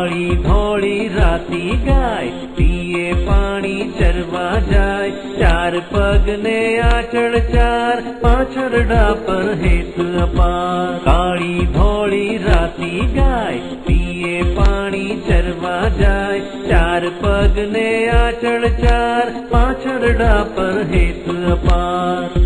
કાળી ઘોડી રાતી ગાય પીએ પાણી ચરવા જાય ચાર પગને આચળ ચાર પાછળ ડાપર હેત અપાર કાળી ઘોડી રાતી ગાય પીએ પાણી ચરવા જાય ચાર પગને આચળ ચાર પાછળ ડાપર હેત અપાર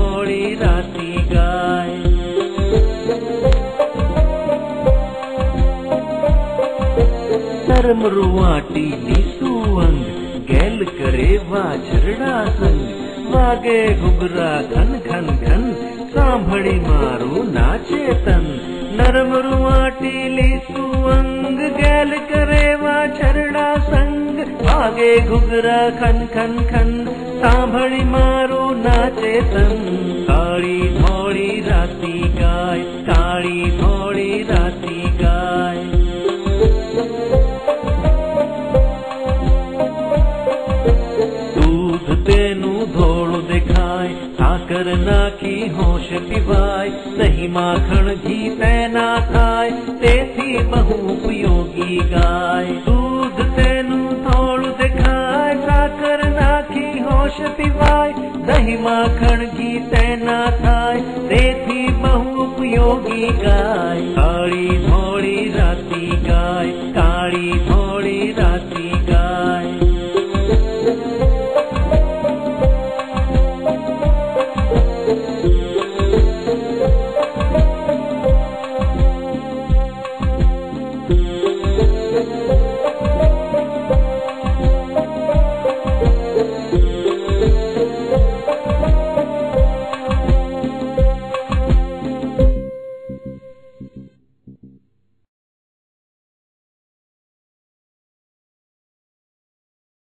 नरम रुआटी सुअंग गैल करे वाछरड़ा संग। वागे घुबरा घन घन घन, सांभड़ी मारू नाचे तन। नरम रुआटी सुअंग गैल करे वाछरड़ा संग। वागे घुबरा खन खन खन सांभड़ी मारू नाचे तन। काली धौड़ी राती गाय, काली તેનું ધોળું દેખાય સાકર નાખી હોશ પીવાય દહીં માખણ ઘી પેના થાય તેથી બહુ ઉપયોગી ગાય દૂધ તેનું ધોળું દેખાય સાકર નાખી હોશ પીવાય દહીં માખણ ઘી તેના થાય તેથી બહુ ઉપયોગી ગાય કાળી ધોળી રાતી ગાય કાળી ધોળી